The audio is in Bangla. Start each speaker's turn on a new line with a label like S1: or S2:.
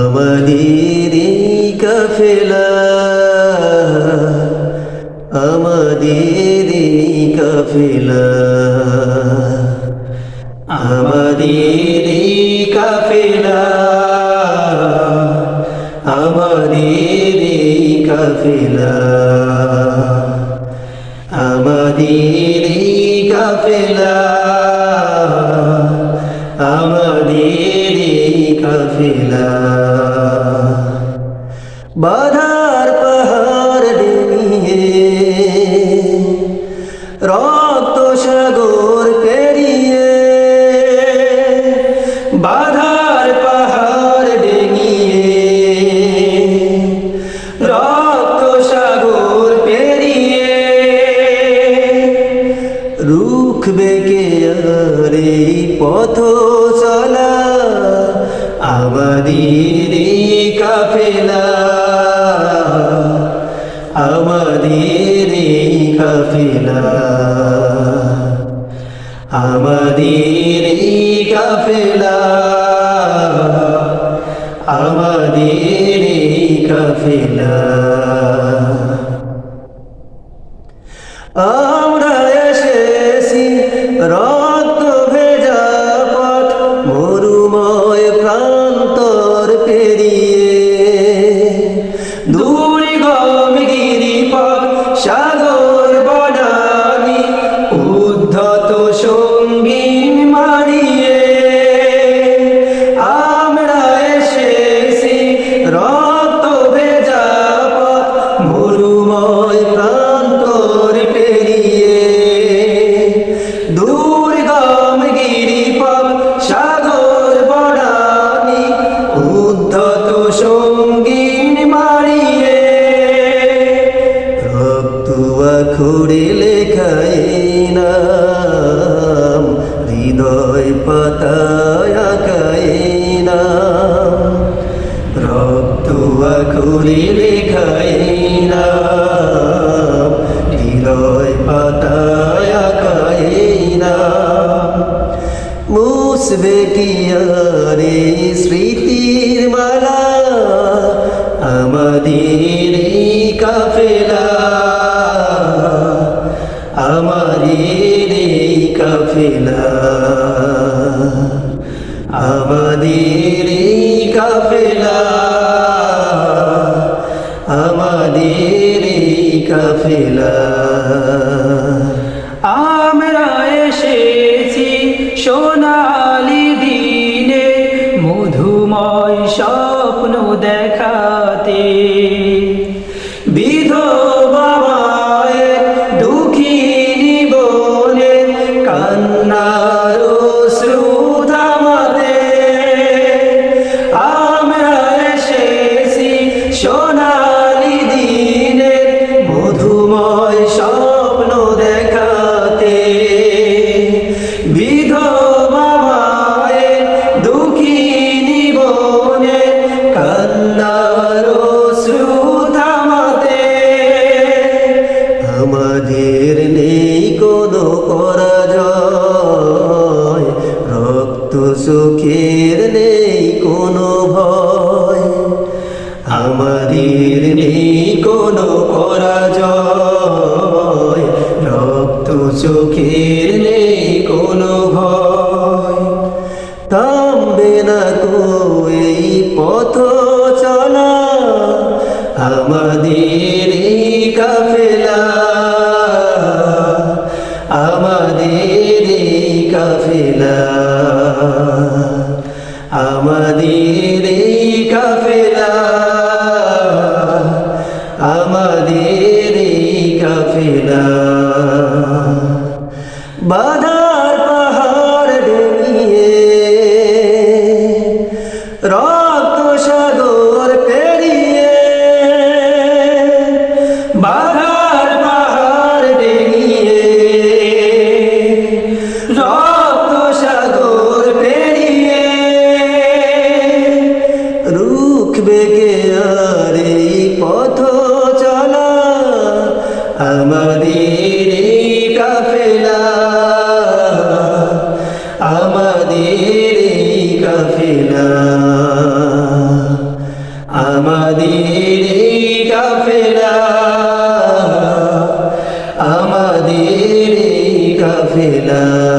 S1: আমাদের কাফেলা আমাদের কাফেলা আমাদের কাফেলা আমাদের কাফেলা আমাদের কাফেলা আমাদের কাফেলা বাধার পাহাড় ডিঙিয়ে। রক্ত সাগর পেরিয়ে। বাধার পাহাড় ডিঙিয়ে। রক্ত সাগর পেরিয়ে। রুখবে কে পথ চলা এই কাফেলা। আমাদের এই কাফেলা। আমাদের এই কাফেলা। আমাদের এই কাফেলা। আমরা এসেছি রক্ত do আখড়ে লেখাই নাম, হৃদয় পাতায় আঁকাই নাম। রক্ত আখড়ে লেখাই নাম, হৃদয় পাতায় আঁকাই নাম। মুসবে কি আরে স্মৃতির মালা? আমাদের কাফেলা আমাদের কাফেলা। আমাদের কাফেলা। সুখের নেই কোনো ভয়, আমাদের নেই কোনো পরাজয়, রক্ত চোখের নেই কোনো ভয়। থামবে না কো এই পথ চলা, আমাদের এই কাফেলা। আমাদের এই কাফেলা। আমাদের এই কাফেলা আমাদের এই কাফেলা। বাধার আমাদের এই কাফেলা।